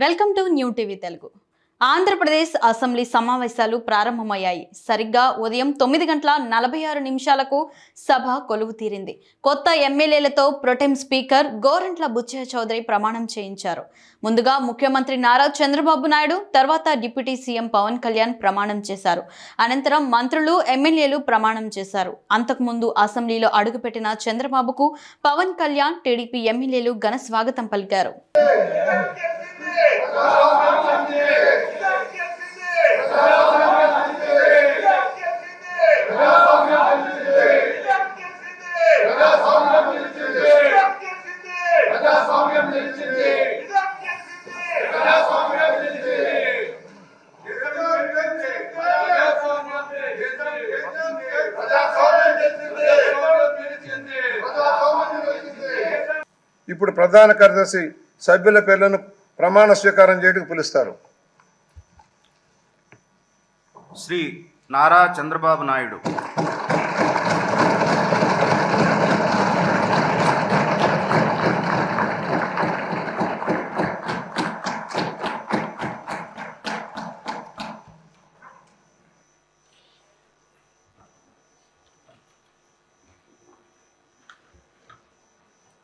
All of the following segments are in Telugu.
Welcome to new TV Telugu. Andhra Pradesh assembly సమావేశాలు ప్రారంభమయ్యాయి. సరిగ్గా ఉదయం తొమ్మిది గంటల నలభై ఆరు నిమిషాలకు సభ కొలువు తీరింది. కొత్త ఎమ్మెల్యేలతో pro tem speaker Gorantla Butchaiah Chowdary ప్రమాణం చేయించారు. ముందుగా ముఖ్యమంత్రి నారా చంద్రబాబు నాయుడు తర్వాత డిప్యూటీ సీఎం పవన్ కళ్యాణ్ ప్రమాణం చేశారు. అనంతరం మంత్రులు ఎమ్మెల్యేలు ప్రమాణం చేశారు. అంతకుముందు అసెంబ్లీలో అడుగుపెట్టిన చంద్రబాబుకు పవన్ కళ్యాణ్ టీడీపీ ఎమ్మెల్యేలు ఘన స్వాగతం పలికారు. ఇప్పుడు ప్రధాన కార్యదర్శి సభ్యుల పేర్లను ప్రమాణ స్వీకారం చేయడానికి పిలుస్తారు. శ్రీ నారా చంద్రబాబు నాయుడు.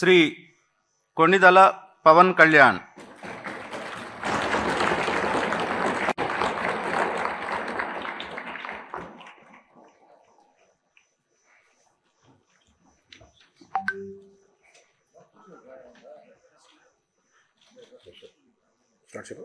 శ్రీ కొణిదల పవన్ కళ్యాణ్ సాక్షిగా.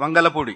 వంగలపూడి